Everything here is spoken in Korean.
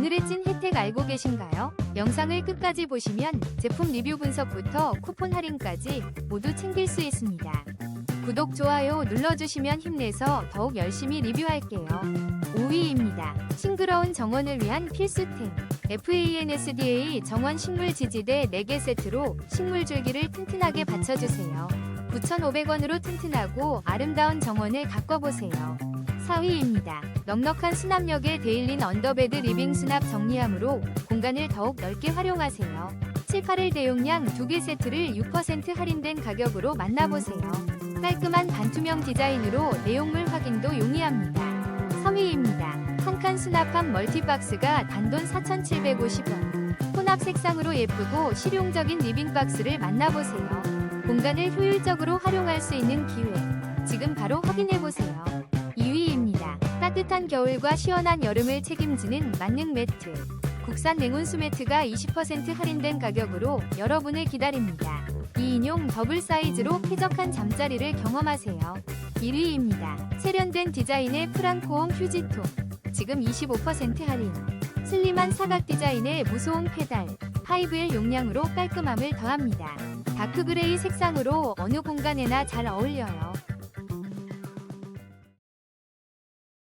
오늘의 찐 혜택 알고 계신가요? 영상을 끝까지 보시면 제품 리뷰 분석부터 쿠폰 할인까지 모두 챙길 수 있습니다. 구독, 좋아요 눌러주시면 힘내서 더욱 열심히 리뷰할게요. 5위입니다. 싱그러운 정원을 위한 필수템. FANSDA 정원 식물 지지대 4개 세트로 식물 줄기를 튼튼하게 받쳐주세요. 9,500원으로 튼튼하고 아름다운 정원을 가꿔보세요. 4위입니다. 넉넉한 수납력의 데일린 언더베드 리빙 수납 정리함으로 공간을 더욱 넓게 활용하세요. 7, 8일 대용량 2개 세트를 6% 할인된 가격으로 만나보세요. 깔끔한 반투명 디자인으로 내용물 확인도 용이합니다. 3위입니다. 한 칸 수납함 멀티박스가 단돈 4,750원. 혼합 색상으로 예쁘고 실용적인 리빙박스를 만나보세요. 공간을 효율적으로 활용할 수 있는 기회. 지금 바로 확인해보세요. 2위입니다. 따뜻한 겨울과 시원한 여름을 책임지는 만능 매트. 국산 냉온수 매트가 20% 할인된 가격으로 여러분을 기다립니다. 2인용 더블 사이즈로 쾌적한 잠자리를 경험하세요. 1위입니다. 세련된 디자인의 프랑코옹 휴지통. 지금 25% 할인. 슬림한 사각 디자인의 무소음 페달. 5L 용량으로 깔끔함을 더합니다. 다크그레이 색상으로 어느 공간에나 잘 어울려요.